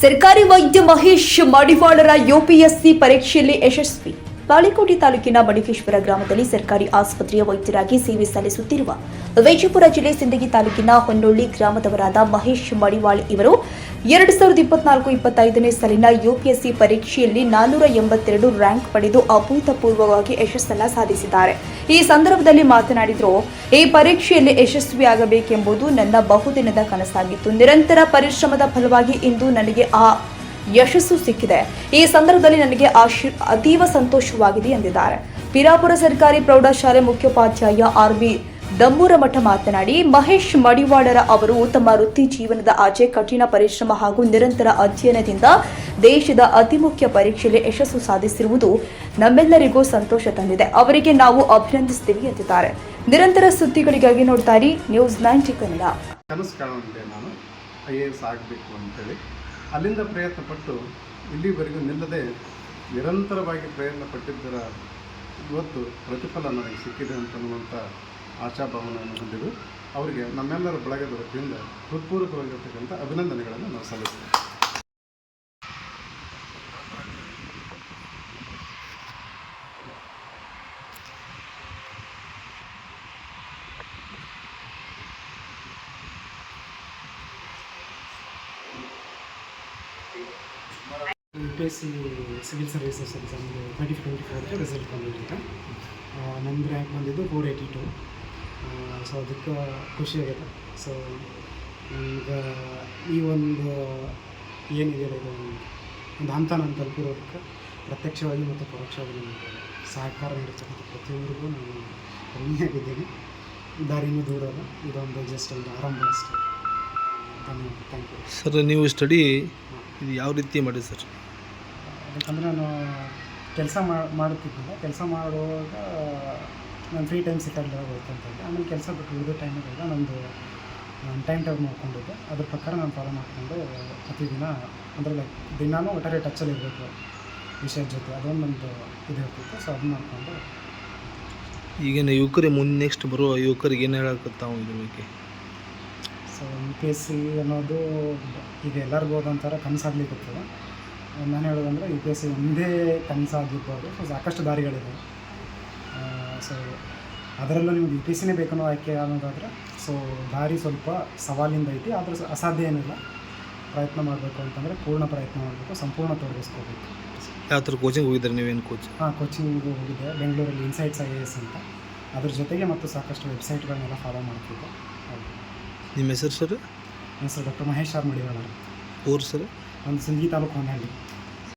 ಸರ್ಕಾರಿ ವೈದ್ಯ ಮಹೇಶ್ ಮಡಿವಾಳರ ಯುಪಿಎಸ್ಸಿ ಪರೀಕ್ಷೆಯಲ್ಲಿ ಯಶಸ್ವಿ. ಬಾಳಿಕೋಟೆ ತಾಲೂಕಿನ ಬಡಿಕೇಶ್ವರ ಗ್ರಾಮದಲ್ಲಿ ಸರ್ಕಾರಿ ಆಸ್ಪತ್ರೆಯ ವೈದ್ಯರಾಗಿ ಸೇವೆ ಸಲ್ಲಿಸುತ್ತಿರುವ ವಿಜಯಪುರ ಜಿಲ್ಲೆ ಸಿಂದಗಿ ತಾಲೂಕಿನ ಹೊನ್ನೊಳ್ಳಿ ಗ್ರಾಮದವರಾದ ಮಹೇಶ್ ಮಡಿವಾಳ್ ಇವರು ಎರಡು ಸಾವಿರದ ಇಪ್ಪತ್ನಾಲ್ಕು ಇಪ್ಪತ್ತೈದನೇ ಸಾಲಿನ ಯುಪಿಎಸ್ಸಿ ಪರೀಕ್ಷೆಯಲ್ಲಿ ನಾನ್ನೂರ ಎಂಬತ್ತೆರಡು ರ್ಯಾಂಕ್ ಪಡೆದು ಅಭೂತಪೂರ್ವವಾಗಿ ಯಶಸ್ಸನ್ನ ಸಾಧಿಸಿದ್ದಾರೆ. ಈ ಸಂದರ್ಭದಲ್ಲಿ ಮಾತನಾಡಿದ್ರು, ಈ ಪರೀಕ್ಷೆಯಲ್ಲಿ ಯಶಸ್ವಿಯಾಗಬೇಕೆಂಬುದು ನನ್ನ ಬಹುದಿನದ ಕನಸಾಗಿತ್ತು. ನಿರಂತರ ಪರಿಶ್ರಮದ ಫಲವಾಗಿ ಇಂದು ನನಗೆ ಆ ಯಶಸ್ಸು ಸಿಕ್ಕಿದೆ. ಈ ಸಂದರ್ಭದಲ್ಲಿ ನನಗೆ ಅತೀವ ಸಂತೋಷವಾಗಿದೆ ಎಂದಿದ್ದಾರೆ. ಪಿರಾಪುರ ಸರ್ಕಾರಿ ಪ್ರೌಢಶಾಲೆ ಮುಖ್ಯೋಪಾಧ್ಯಾಯ ಆರ್ ಬಿ ದಮ್ಮೂರಮಠ ಮಾತನಾಡಿ, ಮಹೇಶ್ ಮಡಿವಾಡರ ಅವರು ತಮ್ಮ ವೃತ್ತಿ ಜೀವನದ ಆಚೆ ಕಠಿಣ ಪರಿಶ್ರಮ ಹಾಗೂ ನಿರಂತರ ಅಧ್ಯಯನದಿಂದ ದೇಶದ ಅತಿ ಮುಖ್ಯ ಪರೀಕ್ಷೆಯಲ್ಲಿ ಯಶಸ್ಸು ಸಾಧಿಸಿರುವುದು ನಮ್ಮೆಲ್ಲರಿಗೂ ಸಂತೋಷ ತಂದಿದೆ. ಅವರಿಗೆ ನಾವು ಅಭಿನಂದಿಸ್ತೀವಿ ಎಂದಿದ್ದಾರೆ. ನಿರಂತರ ಸುದ್ದಿಗಳಿಗಾಗಿ ನೋಡ್ತಾ ಇರಿ ನ್ಯೂಸ್ ನೈಂಟಿ ಕನ್ನಡ. ಕನಸು ನಾನು ಐ ಎ ಎಸ್ ಆಗಬೇಕು ಅಂತೇಳಿ ಅಲ್ಲಿಂದ ಪ್ರಯತ್ನ ಪಟ್ಟು ಇಲ್ಲಿವರೆಗೂ ನಿಲ್ಲದೆ ನಿರಂತರವಾಗಿ ಪ್ರಯತ್ನ ಪಟ್ಟಿದ್ದರ ಇವತ್ತು ಪ್ರತಿಫಲ ನನಗೆ ಸಿಕ್ಕಿದೆ ಅಂತನ್ನುವಂಥ ಆಶಾಭಾವನೆಯನ್ನು ಹೊಂದಿದ್ದು, ಅವರಿಗೆ ನಮ್ಮೆಲ್ಲರ ಬಳಗದ ವತಿಯಿಂದ ಹೃತ್ಪೂರ್ವಕವಾಗಿರ್ತಕ್ಕಂಥ ಅಭಿನಂದನೆಗಳನ್ನು ನಾವು ಸಲ್ಲಿಸ್ತೇವೆ U P S C civil services ಎಕ್ಸಾಮ್ಗೆ ಟ್ವೆಂಟಿ ಟ್ವೆಂಟಿ ಫೋರ್ಗೆ ರಿಸಲ್ಟ್ ಬಂದಿರುತ್ತೆ ನಂದು ರ್ಯಾಂಕ್ ಬಂದಿದ್ದು ಫೋರ್ ಏಯ್ಟಿ ಟು ಸೊ ಅದಕ್ಕೆ ಖುಷಿ ಆಗೈತೆ ಸೊ ಈಗ ಈ ಒಂದು ಏನಿದೆಯಲ್ಲ ಇದು ಒಂದು ಹಂತ ನಾನು ತಲುಪಿರೋದಕ್ಕೆ ಪ್ರತ್ಯಕ್ಷವಾಗಿ ಮತ್ತು ಪರೋಕ್ಷವಾಗಿ ನನಗೆ ಸಹಕಾರ ನೀಡಿರ್ತಕ್ಕಂಥ ಪ್ರತಿಯೊಬ್ಬರಿಗೂ ನಾನು ಋಣಿಯಾಗಿದ್ದೀನಿ. ದಾರಿನೂ ದೂರ ಅಲ್ಲ. ಇದೊಂದು ಜಸ್ಟ್ ಒಂದು ಆರಂಭ ಅಷ್ಟೇ. ಧನ್ಯವಾದ. ಥ್ಯಾಂಕ್ ಯು ಸರ್ ನೀವು ಸ್ಟಡಿ ಇದು ಯಾವ ರೀತಿ ಮಾಡಿ ಸರ್ ಯಾಕಂದರೆ ನಾನು ಕೆಲಸ ಮಾಡುತ್ತಿದ್ದಿಲ್ಲ ಕೆಲಸ ಮಾಡುವಾಗ ನಾನು ಫ್ರೀ ಟೈಮ್ ಸಿಕ್ಕಾಗಲ್ಲ ಓದ್ಕೊಂತ ಇದ್ದೆ ಆಮೇಲೆ ಕೆಲಸ ಬಿಟ್ಟು ಉಳಿದ ಟೈಮಿಗೆಲ್ಲ ನಂದು ನಾನು ಟೈಮ್ ಟೇಬಲ್ ಮಾಡ್ಕೊಂಡಿದ್ದೆ. ಅದ್ರ ಪ್ರಕಾರ ನಾನು ಫಾಲೋ ಮಾಡಿಕೊಂಡು ಪ್ರತಿದಿನ ಅಂದರೆ ಲೈಕ್ ದಿನಾನೂ ಒಟ್ಟಾರೆ ಟಚ್ಚಲ್ಲಿ ಇರಬೇಕು ವಿಷಯದ ಜೊತೆ. ಅದೊಂದು ನಂದು ಇದು ಇರ್ತಿತ್ತು. ಸೊ ಅದನ್ನ ಮಾಡಿಕೊಂಡು ಈಗಿನ ಯುವಕರಿಗೆ ಮುಂದೆ ನೆಕ್ಸ್ಟ್ ಬರುವ ಯುವಕರಿಗೆ ಏನು ಹೇಳಕತ್ತಾವ ಇದ್ರ ಬಗ್ಗೆ? So U P S C ಅನ್ನೋದು ಈಗ ಎಲ್ಲರಿಗೂ ಒಂಥರ ಕನಸಾಗ್ಲಿಕ್ಕೆ ನಾನು ಹೇಳೋದಂದ್ರೆ ಯು ಪಿ ಎಸ್ ಸಿ ಒಂದೇ ಕನಸಾಗಿರ್ಬೋದು. ಸೊ ಸಾಕಷ್ಟು ದಾರಿಗಳಿದೆ ಸೊ ಅದರಲ್ಲೂ ನಿಮ್ಗೆ ಯು ಪಿ ಸಿನೇ ಬೇಕನ್ನೋ ಆಯ್ಕೆ ಅನ್ನೋದಾದರೆ ಸೊ ದಾರಿ ಸ್ವಲ್ಪ ಸವಾಲಿಂದ ಐತಿ ಆದರೂ ಅಸಾಧ್ಯ ಏನಿಲ್ಲ ಪ್ರಯತ್ನ ಮಾಡಬೇಕು ಅಂತಂದರೆ ಪೂರ್ಣ ಪ್ರಯತ್ನ ಮಾಡಬೇಕು ಸಂಪೂರ್ಣ ತೊಡಗಿಸ್ಕೋಬೇಕು. ಯಾವ ಥರ ಕೋಚಿಂಗ್ ಹೋಗಿದ್ದಾರೆ ನೀವೇನು ಕೋಚ್ ಹಾಂ ಕೋಚಿಂಗ್ ಹೋಗಿದ್ದೆ ಬೆಂಗಳೂರಲ್ಲಿ ಇನ್ಸೈಟ್ಸ್ ಐ ಎ ಎಸ್ ಅಂತ. ಅದ್ರ ಜೊತೆಗೆ ಮತ್ತು ಸಾಕಷ್ಟು ವೆಬ್ಸೈಟ್ಗಳನ್ನೆಲ್ಲ ಫಾಲೋ ಮಾಡ್ತಿದ್ದೆ. ಹೌದು. ನಿಮ್ಮ ಹೆಸರು ಸರ್? ಹೆಸರು ಡಾಕ್ಟರ್ ಮಹೇಶ್ ಆರ್ ಮಡಿವಾಳ ಊರು ಸರ್? ಒಂದು ಸಿಂಧಿ ತಾಲೂಕು ಹೊನ್ನಹಳ್ಳಿ